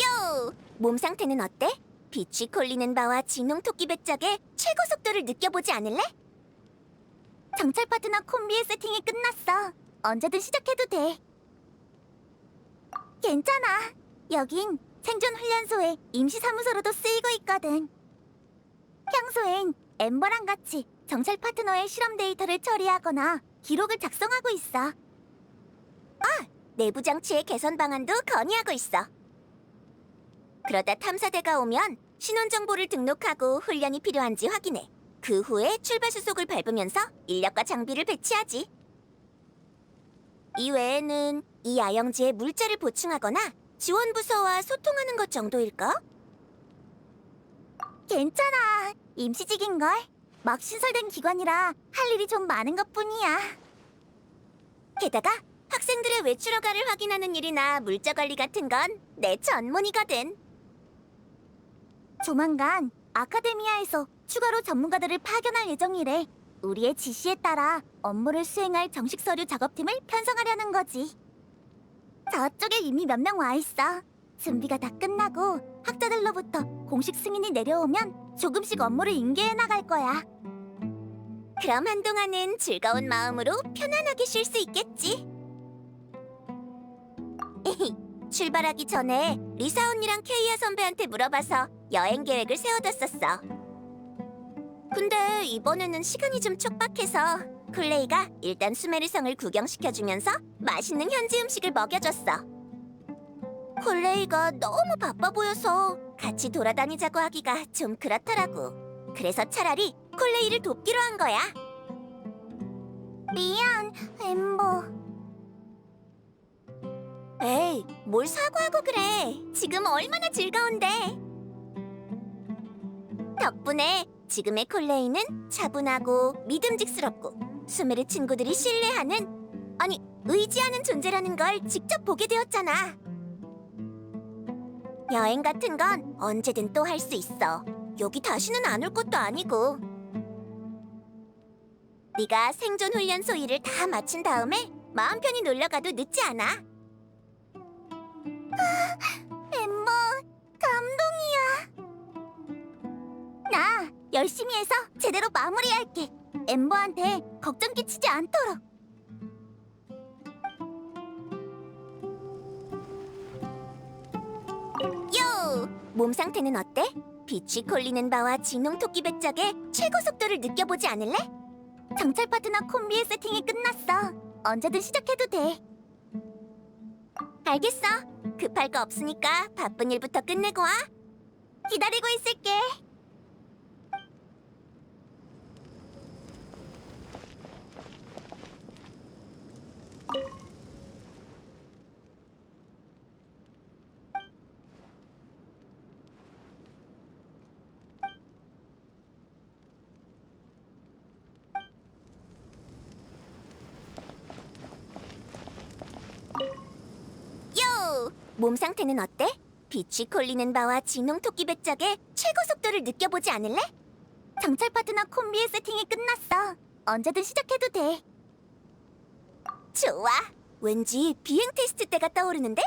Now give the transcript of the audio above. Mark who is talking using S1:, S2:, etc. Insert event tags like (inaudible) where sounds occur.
S1: 요! 몸 상태는 어때? 빛이 콜리는 바와 진홍 토끼 백작의 최고 속도를 느껴보지 않을래? 정찰 파트너 콤비의 세팅이 끝났어. 언제든 시작해도 돼. 괜찮아. 여긴 생존 훈련소의 임시 사무소로도 쓰이고 있거든. 평소엔 엠버랑 같이 정찰 파트너의 실험 데이터를 처리하거나 기록을 작성하고 있어. 아, 내부 장치의 개선 방안도 건의하고 있어. 그러다 탐사대가 오면 신원 정보를 등록하고 훈련이 필요한지 확인해. 그 후에 출발 수속을 밟으면서 인력과 장비를 배치하지. 이 외에는 이 야영지에 물자를 보충하거나 지원 부서와 소통하는 것 정도일까? 괜찮아. 임시직인 걸. 막 신설된 기관이라 할 일이 좀 많은 것뿐이야. 게다가 학생들의 외출 허가를 확인하는 일이나 물자 관리 같은 건 내 전문이거든. 조만간 아카데미아에서 추가로 전문가들을 파견할 예정이래. 우리의 지시에 따라 업무를 수행할 정식 서류 작업팀을 편성하려는 거지. 저쪽에 이미 몇 명 와 있어. 준비가 다 끝나고 학자들로부터 공식 승인이 내려오면 조금씩 업무를 인계해 나갈 거야. 그럼 한동안은 즐거운 마음으로 편안하게 쉴 수 있겠지. (laughs) 출발하기 전에 리사 언니랑 케이아 선배한테 물어봐서 여행 계획을 세워뒀었어. 근데 이번에는 시간이 좀 촉박해서 클레이가 일단 수메르성을 구경시켜주면서 맛있는 현지 음식을 먹여줬어. 클레이가 너무 바빠 보여서 같이 돌아다니자고 하기가 좀 그렇더라고. 그래서 차라리 콜레이를 돕기로 한 거야. 미안, 엠버. 에이, 뭘 사과하고 그래. 지금 얼마나 즐거운데. 덕분에 지금의 콜레이는 차분하고 믿음직스럽고 수메르 친구들이 신뢰하는 아니 의지하는 존재라는 걸 직접 보게 되었잖아. 여행 같은 건 언제든 또 할 수 있어. 여기 다시는 안 올 것도 아니고. 네가 생존 훈련소 일을 다 마친 다음에 마음 편히 놀러 가도 늦지 않아. 열심히 해서 제대로 마무리할게. 엠버한테 걱정 끼치지 않도록. 요! 몸 상태는 어때? 빛이 콜리는 바와 진홍 토끼 백작의 최고 속도를 느껴보지 않을래? 정찰 파트너 콤비의 세팅이 끝났어. 언제든 시작해도 돼. 알겠어. 급할 거 없으니까 바쁜 일부터 끝내고 와. 기다리고 있을게. 요! 몸 상태는 어때? 빛이 콜리는 바와 진홍 토끼 백작의 최고 속도를 느껴보지 않을래? 정찰 파트너 콤비의 세팅이 끝났어. 언제든 시작해도 돼. 좋아. 왠지 비행 테스트 때가 떠오르는데?